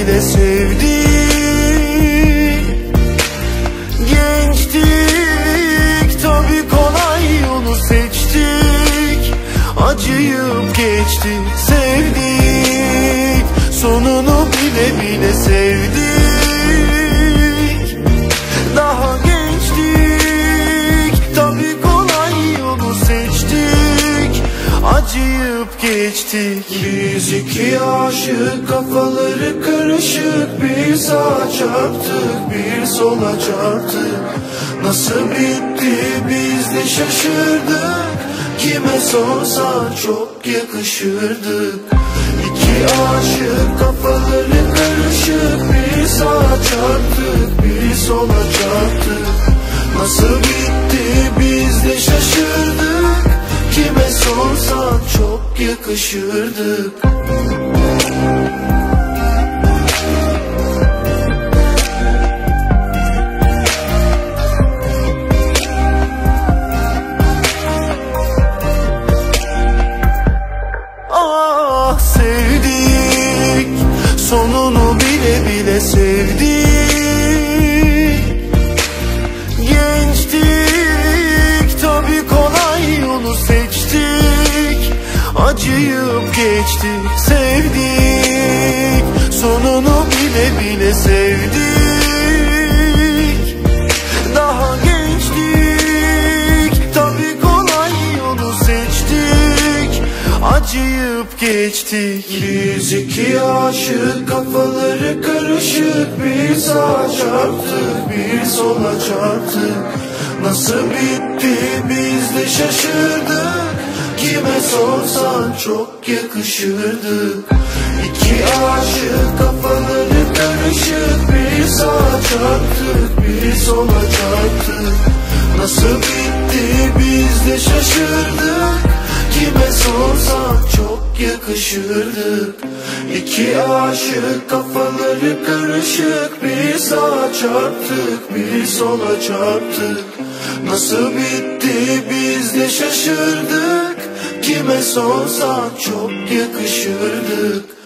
bile sevdik Gençtik tabi kolay yolu seçtik. Acıyıp geçtik sevdik. Sonunu bile bile sevdik Acıyıp geçtik Biz iki aşık kafaları karışık. Bir sağa çarptık bir sola çarptık. Nasıl bitti biz de şaşırdık. Kime sorsan çok yakışırdık. İki aşık kafaları çok yakışırdık. Ah sevdik. Sonunu bile bile sevdik Acıyıp geçtik sevdik. Sonunu bile bile sevdik. Daha gençtik. Tabi kolay yolu seçtik. Acıyıp geçtik Biz iki aşık kafaları karışık. Bir sağa çarptık bir sola çarptık. Nasıl bitti? Biz de şaşırdık Kime sorsan çok yakışırdık. İki aşık kafaları karışık. Bir sağa çarptık bir sola çarptık. Nasıl bitti biz de şaşırdık. Kime sorsan çok yakışırdık. İki aşık kafaları karışık. Bir sağa çarptık bir sola çarptık. Nasıl bitti biz de şaşırdık Kime sorsan çok yakışırdık